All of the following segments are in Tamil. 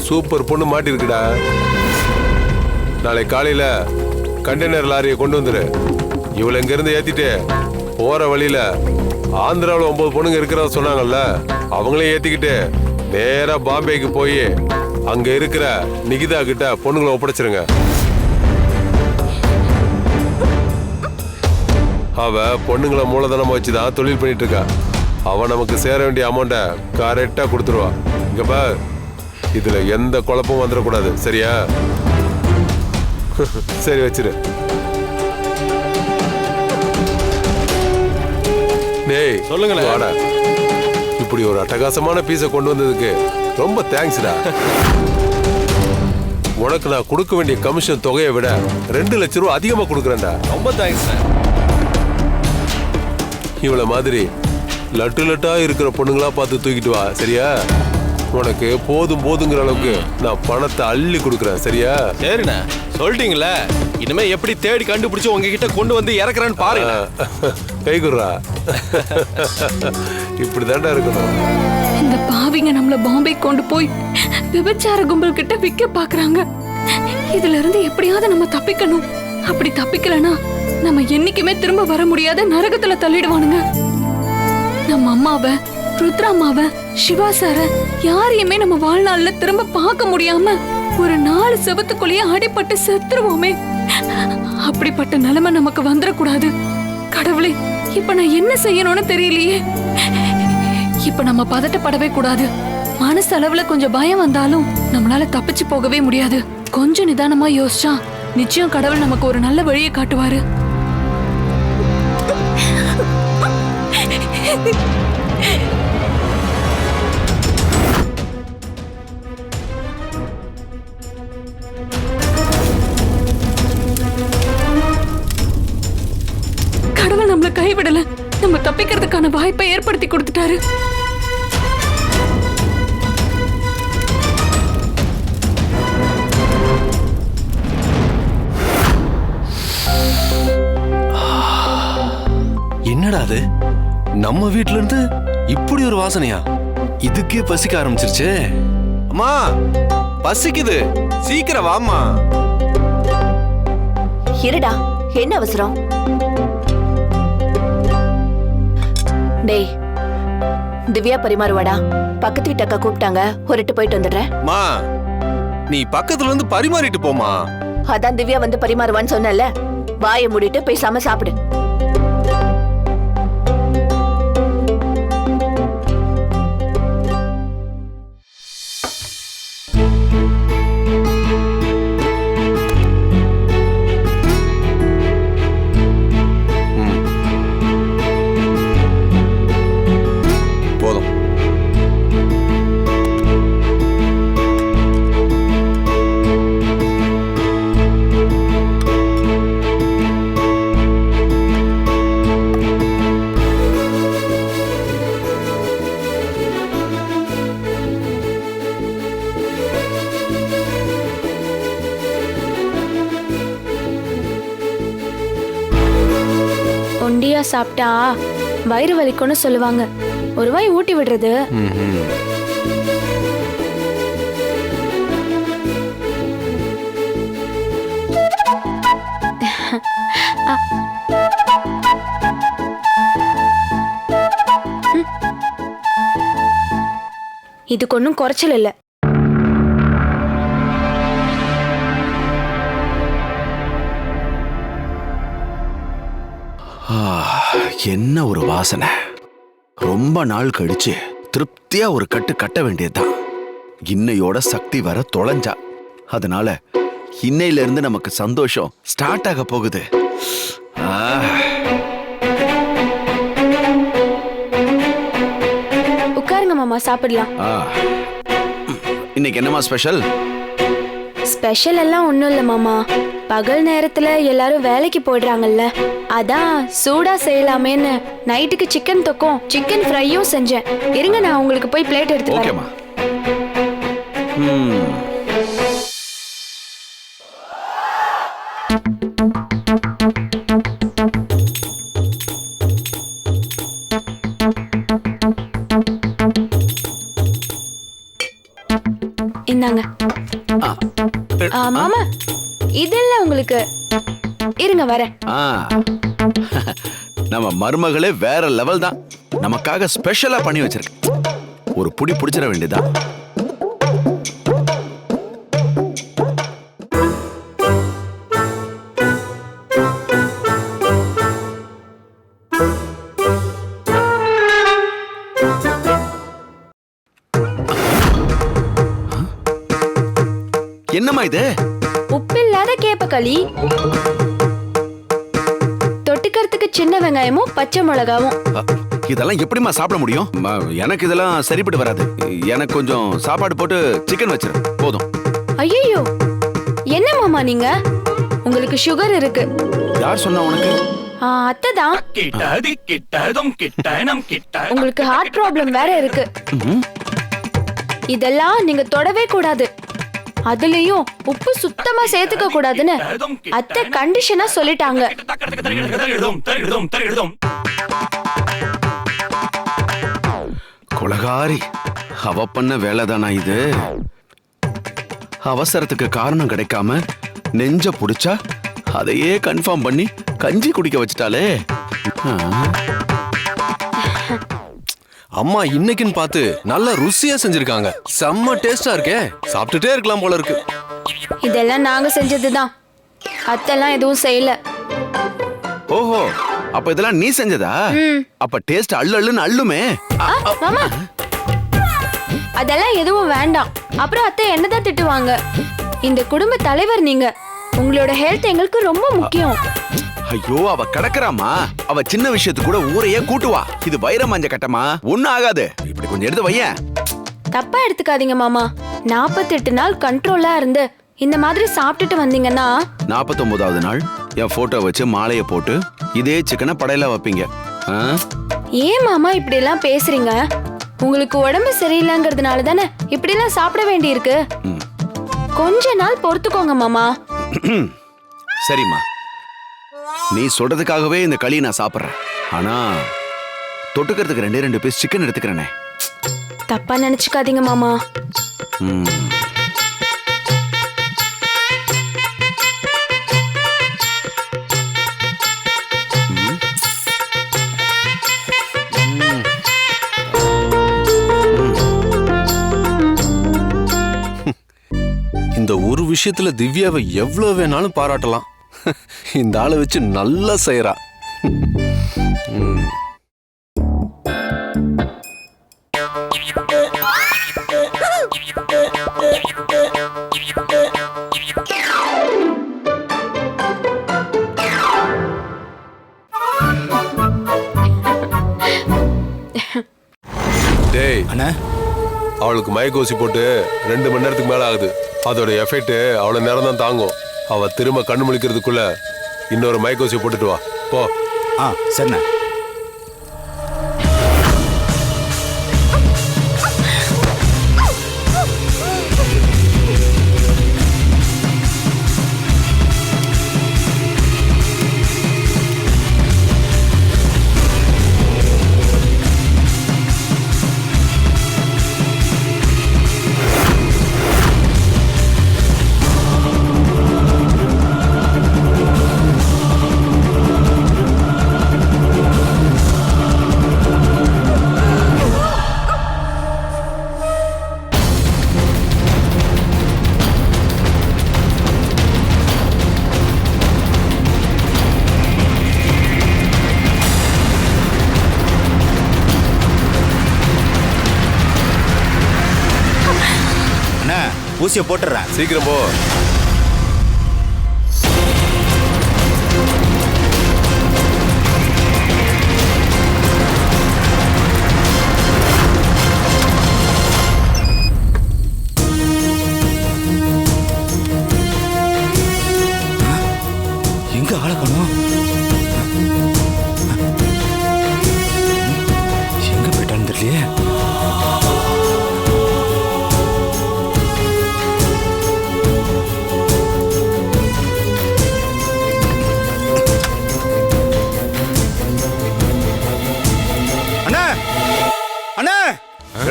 ஒரு சூப்பர் பொண்ணு மாட்டிருக்குடா. நாளை காலையில கண்டெய்னர் லாரியை கொண்டு வந்துரு. இவளை இங்கேருந்து ஏற்றிட்டு போகிற வழியில் வழியில ஆந்திராவில் ஒம்பது பொண்ணுங்க இருக்கிறதா சொன்னாங்கல்ல அவங்களையும் ஏற்றிக்கிட்டு நேராக பாம்பேக்கு போய் அங்கே இருக்கிற நிகிதா கிட்ட பொண்ணுங்களை ஒப்படைச்சிருங்க. அவ பொண்ணுங்களை மூலதனமாக வச்சு தான் தொழில் பண்ணிட்டு இருக்கா. அவன் நமக்கு சேர வேண்டிய அமௌண்ட்டை கரெக்டாக கொடுத்துருவா. இங்கே பார். இதுல எந்த குழப்பமும் வந்துடக்கூடாது. சரியா? சரி வச்சிரு. டேய் சொல்லுங்களேன். வாடா. இப்படி ஒரு அட்டகாசமான பீஸை கொண்டு வந்ததுக்கு ரொம்ப தேங்க்ஸ்டா உனக்கு நான் கொடுக்க வேண்டிய கமிஷன் தொகையை விட ரெண்டு லட்ச ரூபா அதிகமா கொடுக்குறேன்டா. ரொம்ப தேங்க்ஸ் இவள மாதிரி லட்டு லட்டா இருக்கிற பொண்ணுங்களா பார்த்து தூக்கிட்டு வா சரியா? உனக்கு போதும் போதுங்கிற அளவுக்கு நான் பணத்தை அள்ளி கொடுக்குறேன் சரியா? சரிண்ணே. சொல்லிட்டீங்களே இனிமே எப்படி தேடி கண்டுபிடிச்சு உங்ககிட்ட கொண்டு வந்து இறக்குறேன்னு பாருங்க. கைகுறா இப்படி தாண்டா இருக்கணும். இந்த பாவிங்க நம்மள பாம்பே கொண்டு போய் விபச்சார கும்பல் கிட்ட விக்க பாக்குறாங்க. இதுல இருந்து எப்படியாவது நம்ம தப்பிக்கணும். அப்படி தப்பிக்கலனா நம்ம என்னைக்குமே திரும்ப வர முடியாத நரகத்துல தள்ளிடுவானுங்க. நம்ம அம்மாவ ருத்ராமாவ சிவா சார யாரையுமே நம்ம வாழ்நாள்ல திரும்ப பார்க்க முடியாம ஒரு நாலு செவத்துக்குள்ளேயே அடிபட்டு செத்துருவோமே. அப்படிப்பட்ட நிலைமை நமக்கு வந்துடக்கூடாது கடவுளே இப்ப நான் என்ன செய்யணும்னு தெரியலையே. இப்ப நம்ம பதட்டப்படவே கூடாது. மனசு அளவுல கொஞ்சம் பயம் வந்தாலும் நம்மளால தப்பிச்சு போகவே முடியாது. கொஞ்சம் நிதானமா யோசிச்சா நிச்சயம் கடவுள் நமக்கு ஒரு நல்ல வழியை காட்டுவாரு. நம்ம தப்பிக்கிறதுக்கான வாய்ப்பை ஏற்படுத்தி கொடுத்துட்டாரு. என்னடா அது? நம்ம வீட்ல இருந்து இப்படி ஒரு வாசனையா? இதுக்கே பசிக்க ஆரம்பிச்சிருச்சே. அம்மா பசிக்குது. சீக்கிரம் வாம்மா. இருடா என்ன அவசரம்? டேய் திவ்யா பரிமாறுவாடா. பக்கத்து வீட்டு அக்கா கூப்பிட்டாங்க ஒருட்டு போயிட்டு வந்துடுறேன். அம்மா நீ பக்கத்துல இருந்து பரிமாறிட்டு போமா அதான் திவ்யா வந்து பரிமாறுவான்னு சொன்னல வாயை மூடிட்டு பேசாம சாப்பிடு. சாப்பிட்டா வயிறு வலிக்கும்னு சொல்லுவாங்க. ஒரு வாய் ஊட்டி விடுறது. இதுக்கு ஒன்றும் குறைச்சல் இல்லை. Ah. என்ன ஒரு வாசனை. ரொம்ப நாள் கழிச்சு திருப்தியா ஒரு கட்டு கட்ட வேண்டியதுதான். இன்னையோட சக்தி வர தொலைஞ்சா. அதனால இன்னையில இருந்து நமக்கு சந்தோஷம் ஸ்டார்ட் ஆக போகுது. உட்காருங்க மாமா சாப்பிடலாம். இன்னைக்கு என்னமா ஸ்பெஷல் ஸ்பெஷல் எல்லாம் ஒன்றும் இல்லை மாமா. பகல் நேரத்துல எல்லாரும் வேலைக்கு போயிடுறாங்கல்ல. அதான் சூடா செய்யலாமேன்னு நைட்டுக்கு சிக்கன் தொக்கும் சிக்கன் ஃப்ரையும் செஞ்சேன். இருங்க நான் உங்களுக்கு போய் பிளேட் எடுத்து வரேன். இந்தாங்க. ஆ, மாமா இதெல்லாம் உங்களுக்கு. இருங்க வரேன். ஆ. நம்ம மருமகளே வேற லெவல் தான். நமக்காக ஸ்பெஷலா பண்ணி வச்சிருக்கு. ஒரு புடி புடிச்சிட வேண்டியதா என்னம்மா இது? உப்பில்லாத கேப்பக்களி. தொட்டுக்கிறதுக்கு சின்ன வெங்காயமும் பச்சை மிளகாவும். இதெல்லாம் எப்படிமா சாப்பிட முடியும்? எனக்கு இதெல்லாம் சரிப்பட்டு வராது. எனக்கு கொஞ்சம் சாப்பாடு போட்டு சிக்கன் வச்சிரு. போதும். ஐயோ என்ன நீங்க? உங்களுக்கு சுகர் இருக்கு. யார் சொன்னா உனக்கு? அத்தை தான் உங்களுக்கு ஹார்ட் ப்ராப்ளம் வேற இருக்கு. இதெல்லாம் நீங்க தொடவே கூடாது. அதுலயும் உப்பு சுத்தமா சேர்த்துக்க கூடாதுன்னு அத்தை கண்டிஷனா சொல்லிட்டாங்க. குலகாரி அவ பண்ண வேலைதானா இது? அவசரத்துக்கு காரணம் கிடைக்காம நெஞ்ச புடிச்சா அதையே கன்ஃபார்ம் பண்ணி கஞ்சி குடிக்க வச்சிட்டாலே அம்மா இன்னைக்குன்னு பார்த்து நல்ல ருசியா செஞ்சிருக்காங்க. செம்ம டேஸ்டா இருக்கே. சாப்பிட்டுட்டே இருக்கலாம் போல இருக்கு. இதெல்லாம் நாங்க செஞ்சதுதான். அத்தைலாம் எதுவும் செய்யல. ஓஹோ அப்ப இதெல்லாம் நீ செஞ்சதா? அப்ப டேஸ்ட் அள்ளு அள்ளுன்னு அள்ளுமே. அதெல்லாம் எதுவும் வேண்டாம். அப்புறம் அத்தை என்னதான் திட்டுவாங்க? இந்த குடும்ப தலைவர் நீங்க. உங்களோட ஹெல்த் எங்களுக்கு ரொம்ப முக்கியம். ஐயோ அவ கிடக்குறாமா அவ சின்ன விஷயத்துக்கு கூட ஊரையே கூட்டுவா. இது வைர மஞ்ச கட்டமா ஒண்ணும் ஆகாது. இப்படி கொஞ்சம் எடுத்து வையேன். தப்பா எடுத்துக்காதீங்க மாமா. நாற்பத்தெட்டு நாள் கண்ட்ரோலா இருந்து இந்த மாதிரி சாப்பிட்டுட்டு வந்தீங்கன்னா நாற்பத்தொன்பதாவது நாள் என் போட்டோ வச்சு மாலையை போட்டு இதே சிக்கனை படையில வைப்பீங்க. ஆ? ஏன் மாமா இப்படி எல்லாம் பேசுறீங்க? உங்களுக்கு உடம்பு சரியில்லைங்கிறதுனால தானே இப்படி எல்லாம் சாப்பிட வேண்டியிருக்கு? ம். கொஞ்ச நாள் பொறுத்துக்கோங்க மாமா. சரிம்மா. நீ சொல்றதுக்காகவே இந்த களியை நான் சாப்பிட்றேன். ஆனா தொட்டுக்கிறதுக்கு ரெண்டே ரெண்டு பீஸ் சிக்கன் எடுத்துக்கிறேனே. தப்பா நினைச்சுக்காதீங்க மாமா. ம். இந்த ஒரு விஷயத்துல திவ்யாவை எவ்வளவு வேணாலும் பாராட்டலாம். இந்த ஆளை வச்சு நல்லா செய்யறா டேய் அண்ணா. அவளுக்கு மயக்க ஊசி போட்டு ரெண்டு மணி நேரத்துக்கு மேல ஆகுது. அதோட எஃபெக்ட் அவ்வளவு நேரம் தான் தாங்கும். அவ திரும்ப கண்ணு முழிக்கிறதுக்குள்ள இன்னொரு மயக்க போட்டுட்டு வா. போ. ஆ சரிண்ண. ஊசியை போட்டுறேன். சீக்கிரம் போ.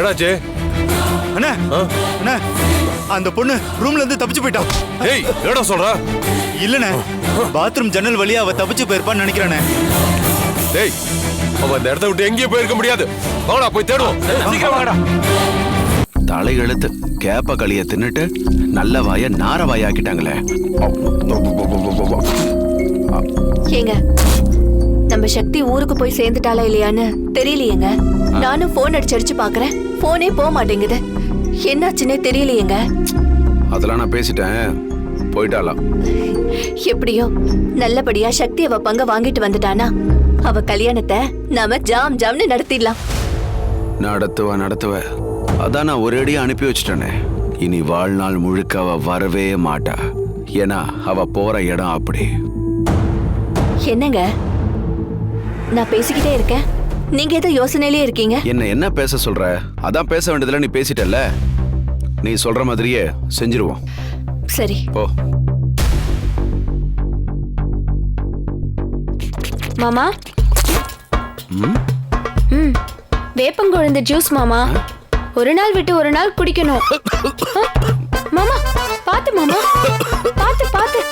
அண்ணா அண்ணா அண்ணா அந்த பொண்ணு ரூம்ல இருந்து தப்பிச்சு போயிட்டான் ஏய் என்னடா சொல்ற? இல்லண்ணே பாத்ரூம் ஜன்னல் வழியா அவ தப்பிச்சு போயிருப்பான்னு நினைக்கிறேனே டேய் அவன் அந்த இடத்த விட்டு எங்கேயும் போயிருக்க முடியாது. வாடா போய் தேடுவோம். சீக்கிரம் வாடா. தலை எழுத்து கேப்ப களிய தின்னுட்டு நல்ல வாய நார வாயாக்கிட்டாங்களே ஏங்க நம்ம சக்தி ஊருக்கு போய் சேர்ந்துட்டாளா இல்லையான்னு தெரியலையேங்க. நானும் போன் அடிச்சு அடிச்சு பாக்குறேன் போனே போக மாட்டேங்குது என்னாச்சுன்னே தெரியலையேங்க. அதெல்லாம் நான் பேசிட்டேன். போயிட்டாலாம் எப்படியோ நல்லபடியா சக்தி அவ பங்க வாங்கிட்டு வந்துட்டானா. அவ கல்யாணத்தை நாம ஜாம் ஜாம்னு நடத்திடலாம். நடத்துவ நடத்துவ. அதான் நான் ஒரேடியா அனுப்பி வச்சிட்டேனே. இனி வாழ்நாள் முழுக்க அவ வரவே மாட்டா. ஏன்னா அவ போற இடம் அப்படி. என்னங்க? நான் பேசிக்கிட்டே இருக்கேன். நீங்க ஏதோ யோசனையிலே இருக்கீங்க. என்ன என்ன பேச சொல்ற? அதான் பேச வேண்டியதுல நீ பேசிட்டல்ல. நீ சொல்ற மாதிரியே செஞ்சிருவோம். சரி. போ. மாமா? ம்? வேப்பங்குழந்தை ஜூஸ் மாமா. ஒரு நாள் விட்டு ஒரு நாள் குடிக்கணும். மாமா பாத்து மாமா. பாத்து பாத்து.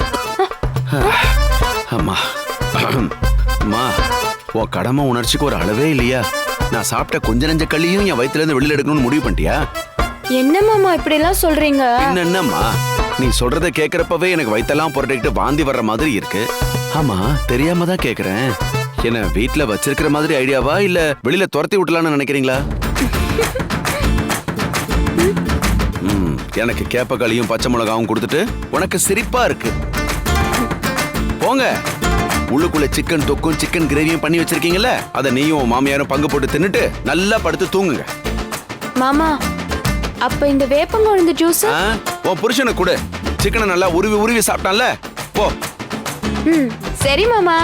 அம்மா உன் கடமை உணர்ச்சிக்கு ஒரு அளவே இல்லையா? நான் சாப்பிட்ட கொஞ்ச நெஞ்ச களியும் என் வயித்துல இருந்து வெளியில எடுக்கணும்னு முடிவு பண்ணிட்டியா? என்ன மாமா இப்படி எல்லாம் சொல்றீங்க? என்னம்மா நீ சொல்றத கேக்குறப்பவே எனக்கு வயித்தெல்லாம் புரட்டிக்கிட்டு வாந்தி வர்ற மாதிரி இருக்கு. ஆமா தெரியாம தான் கேக்குறேன். என்ன வீட்ல வச்சிருக்கிற மாதிரி ஐடியாவா இல்ல வெளியில துரத்தி விட்டலாம்னு நினைக்கிறீங்களா? எனக்கு கேப்பக்களியும் பச்சை மிளகாவும் கொடுத்துட்டு உனக்கு சிரிப்பா இருக்கு. போங்க. உள்ளுக்குள்ள சிக்கன் தொக்கும் சிக்கன் கிரேவியும் பண்ணி வச்சிருக்கீங்கல்ல? அதை நீயும் மாமியாரும் பங்கு போட்டு தின்னுட்டு நல்லா படுத்து தூங்குங்க. மாமா அப்ப இந்த வேப்பங்குழந்தை ஜூஸ் உன் புருஷனை கொடு. சிக்கனை நல்லா உருவி உருவி சாப்பிட்டான்ல? போ. ம் சரி மாமா.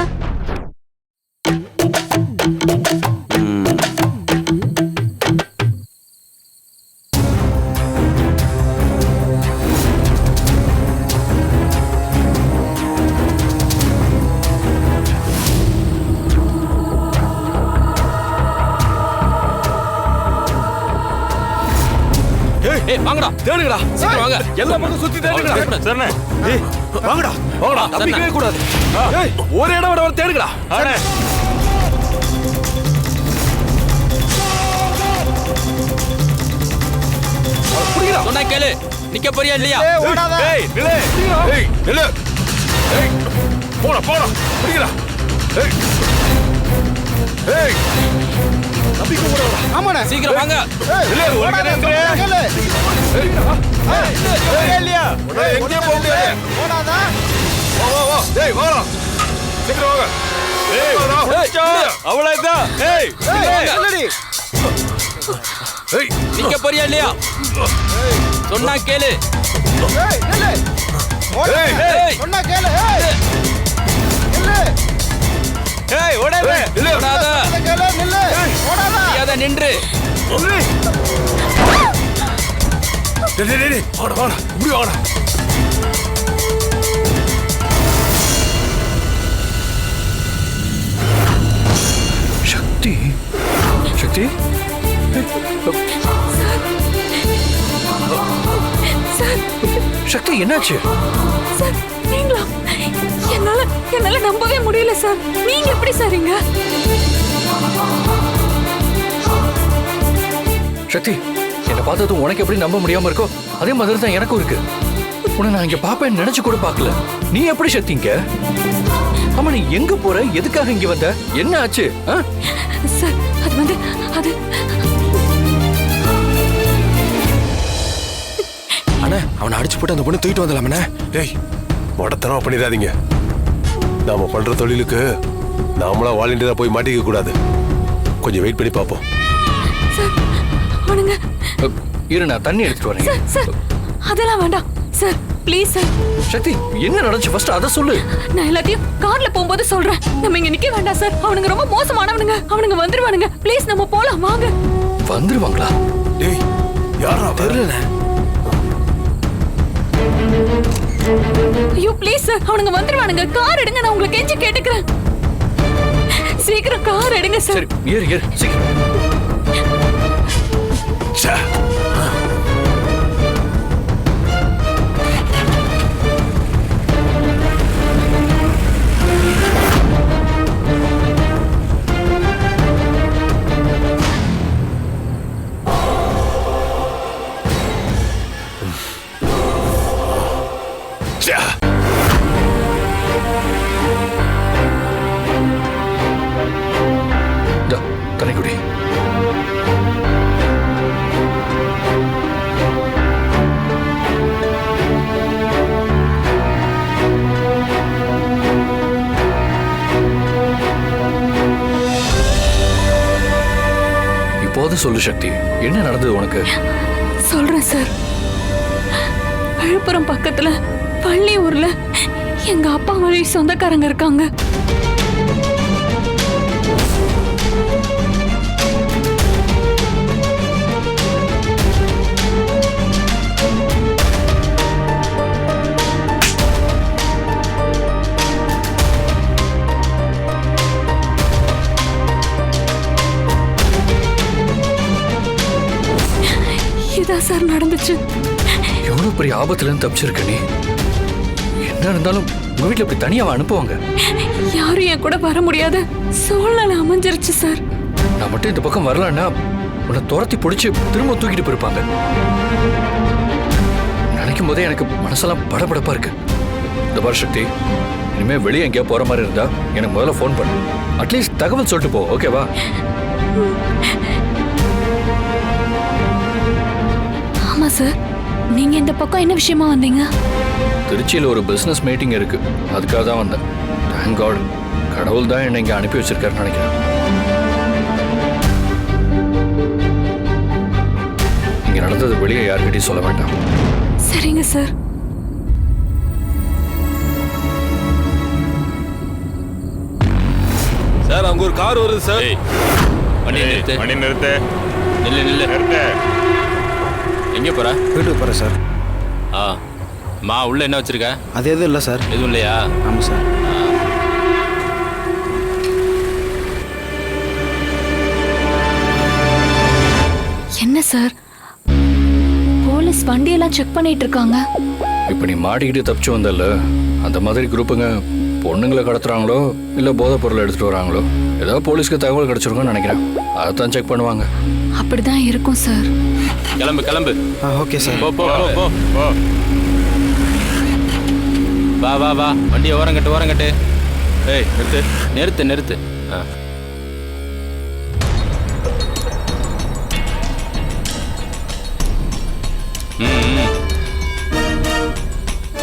ஏய் வாங்கடா. தேடுங்கடா. சீக்கிரம் வாங்க. எல்லா பக்கம் சுத்தி தேடுங்கடா. சரிண்ணே ஏய் வாங்கடா. வாங்கடா. தப்பிக்கவே கூடாது. ஏய் ஒரு இடம் விட ஒரு தேடுங்கடா. அண்ணே புடிங்கடா. சொன்னா கேளு. நிக்க போறியா இல்லையா? ஏய் நில்லு. ஏய் நில்லு. ஏய் போடா போடா. புடிங்கடா. ஏய். ஏய். தப்பிக்க கூடாதுடா ஆமாண்ணே. சீக்கிரம் வாங்க. நில்லு ஒரு இல்லையா? எங்கேயும் போக முடியாது போடாதா? வா வா வா. ஏய் வாடா. சீக்கிரம் வாங்க. ஏய் வாடா அவ்வளவுதான். ஏய் இல்லடி. ஏய். நிக்க போறியா இல்லையா? சொன்னா கேளு. ஏய் நில்லு சொன்னா கேளு. ஏய். ஏய் ஓடாத. நில்லு. ஓடாத. கேளு நில்லு ஓடாதா அத நின்று. டேய் டேய் டேய், இப்படி சக்தி. சக்தி? சக்தி என்னாச்சு? சார் முடியல சார். நீங்க எப்படி சார் இங்க? சக்தி என்னை பார்த்ததும் உனக்கு எப்படி நம்ப முடியாம இருக்கோ அதே மாதிரி தான் எனக்கும் இருக்கு. உன்னை நான் இங்க பாப்பேன்னு நினைச்சு கூட பார்க்கல. நீ எப்படி சக்தி இங்க? ஆமா நீ எங்க போற? எதுக்காக இங்க வந்த? என்ன ஆச்சு? ஆ? சார் அது வந்து அது அண்ணா அவனை அடிச்சு போட்டு அந்த பொண்ணு தூக்கிட்டு வந்துடலாமண்ணே. டேய் மொடத்தனமா பண்ணிடாதீங்க. நாம பண்ற தொழிலுக்கு நாமளா வாலண்டியரா போய் மாட்டிக்க கூடாது. கொஞ்சம் வெயிட் பண்ணி பார்ப்போம் இரு நான் தண்ணி எடுத்துட்டு வரேன். சார் சார் அதெல்லாம் வேண்டாம். Sir please sir. சக்தி என்ன நடந்துச்சு? ஃபர்ஸ்ட் அதை சொல்லு. நான் எல்லாத்தையும் கார்ல போகும்போது சொல்றேன். நம்ம இங்க நிக்க வேண்டாம் சார். அவனுங்க ரொம்ப மோசமானவனுங்க. அவனுங்க வந்துருவானுங்க. ப்ளீஸ் நம்ம போலாம் வாங்க. வந்துருவாங்களா? டேய் யாரா தெரியல. ஐயோ ப்ளீஸ் சார் அவனுங்க வந்துருவானுங்க. கார் எடுங்க நான் உங்களுக்கு கெஞ்சி கேட்டுக்கிறேன். சீக்கிரம் கார் எடுங்க சார் சரி ஏறு ஏறு சீக்கிரம். சக்தி. என்ன நடந்தது உனக்கு? சொல்றேன் சார். விழுப்புரம் பக்கத்துல பள்ளி ஊர்ல எங்க அப்பா வழி சொந்தக்காரங்க இருக்காங்க. இதான் சார் நடந்துச்சு. எவ்வளவு பெரிய ஆபத்துல இருந்து தப்பிச்சிருக்க நீ. என்ன இருந்தாலும் உங்க வீட்டுல இப்படி தனியாவா அனுப்புவாங்க. யாரும் என் கூட வர முடியாத சூழ்நிலை அமைஞ்சிருச்சு சார். நான் மட்டும் இந்த பக்கம் வரலன்னா உன்னை துரத்தி பிடிச்சி திரும்ப தூக்கிட்டு போயிருப்பாங்க. நினைக்கும் போதே எனக்கு மனசெல்லாம் படபடப்பா இருக்கு. இந்த பாரு சக்தி இனிமே வெளியே எங்கேயா போற மாதிரி இருந்தா எனக்கு முதல்ல ஃபோன் பண்ணு. அட்லீஸ்ட் தகவல் சொல்லிட்டு போ ஓகேவா சார் நீங்க இந்த பக்கம் என்ன விஷயமா வந்தீங்க? திருச்சியில் ஒரு பிசினஸ் மீட்டிங் இருக்கு. அதுக்காக தான் வந்தேன். தேங்க் காட் கடவுள் தான் என்னை இங்கே அனுப்பி வச்சிருக்காருன்னு நினைக்கிறேன். இங்க நடந்தது வெளியே யார்கிட்டயும் சொல்ல வேண்டாம். சரிங்க சார் சார் அங்க ஒரு கார் வருது சார். வண்டி நிறுத்து. வண்டி நிறுத்து. நில்லு நில்லு. நிறுத்து. எங்க போற? வீட்டுக்கு போகிறேன் சார். ஆ. மா உள்ள என்ன வச்சிருக்க? அது எதுவும் இல்லை சார். எதுவும் இல்லையா? ஆமாம் சார். என்ன சார்? போலீஸ் வண்டியெல்லாம் செக் பண்ணிட்டு இருக்காங்க. இப்போ நீ மாட்டிக்கிட்டு தப்பிச்சு வந்தல்ல? அந்த மாதிரி குரூப்புங்க பொண்ணுங்களை கடத்துறாங்களோ இல்லை போதைப் பொருளை எடுத்துட்டு வராங்களோ? ஏதாவது போலீஸ்க்கு தகவல் கிடைச்சிருக்கும்னு நினைக்கிறேன். அதைத்தான் செக் பண்ணுவாங்க. அப்படிதான் இருக்கும் சார். கிளம்பு கிளம்பு. Okay sir. போ போ போ போ. போ வா வா வா. வண்டியை ஓரம் கட்டு ஓரம் கட்டு ஏய் நிறுத்து. நிறுத்து நிறுத்து. ஆ.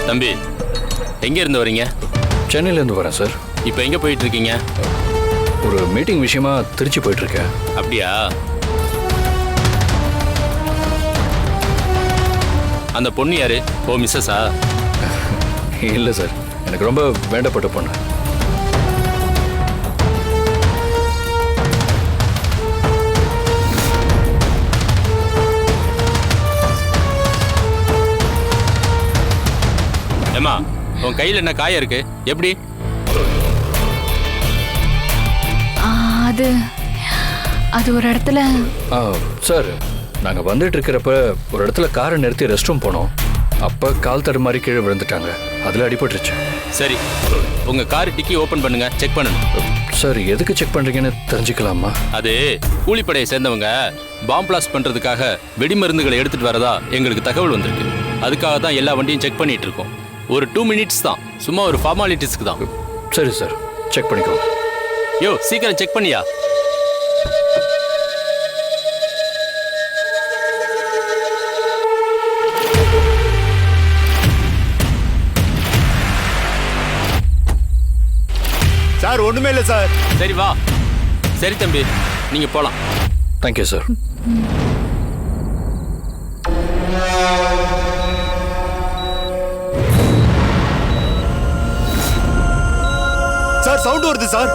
தம்பி எங்க இருந்து வரீங்க? சென்னையிலேருந்து வரேன் சார். இப்போ எங்க போயிட்டு இருக்கீங்க ஒரு மீட்டிங் விஷயமா திருச்சி போயிட்டு இருக்கேன் அப்படியா? அந்த பொண்ணு யாரு? ஓ மிஸ்ஸஸா? இல்லை சார். எனக்கு ரொம்ப வேண்டப்பட்ட பொண்ணு. ஏமா உன் கையில் என்ன காயம் இருக்கு? எப்படி? அது அது ஒரு இடத்துல ஆ சார். நாங்கள் வந்துட்டு இருக்கிறப்ப ஒரு இடத்துல காரை நிறுத்தி ரெஸ்ட் ரூம் போனோம். அப்போ கால் தடுமாறி கீழே விழுந்துட்டாங்க. அதில் அடிபட்டுருச்சு. சரி. உங்க கார் டிக்கி ஓபன் பண்ணுங்க. செக் பண்ணணும். சார் எதுக்கு செக் பண்ணுறீங்கன்னு தெரிஞ்சுக்கலாமா? அது கூலிப்படையை சேர்ந்தவங்க பாம் பிளாஸ்ட் பண்றதுக்காக வெடிமருந்துகளை எடுத்துட்டு வரதா எங்களுக்கு தகவல் வந்திருக்கு. அதுக்காக தான் எல்லா வண்டியும் செக் பண்ணிட்டு இருக்கோம். ஒரு டூ மினிட்ஸ் தான். சும்மா ஒரு ஃபார்மாலிட்டிஸ்க்கு தான். சரி சார் செக் பண்ணிக்கோங்க. யோ சீக்கிரம் செக் பண்ணியா? சார் ஒன்றுமே இல்லை சார். சரி வா. சரி தம்பி நீங்க போலாம். Thank you sir sir sound வருது சார்.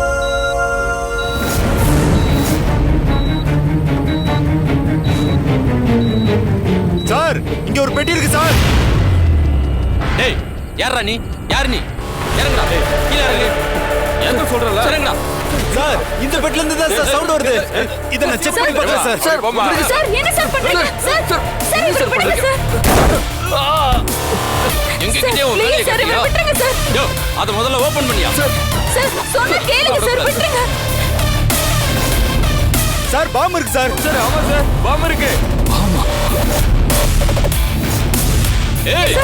சார் இங்க ஒரு பெட்டி இருக்கு சார். டேய் யாரா நீ? யார் நீ? இறங்குடா. சார் இந்த பெட்ல இருந்து தான் சார் சவுண்ட் வருது. இத நான் செக் பண்ணி பார்த்தேன் சார். சார் சார் என்ன சார் பண்றீங்க? சார் சார் இப்படி பண்ணுங்க சார். எங்க சார், கிட்டே ஒரு வேலையை சார், இவரை? விட்டுருங்க சார். யோ அத முதல்ல ஓபன் பண்ணியா? சார் சொன்ன கேளுங்க சார் விட்டுருங்க. சார் பாம்பு இருக்கு சார். சார் ஆமா சார் பாம்பு இருக்கு. ஏய்.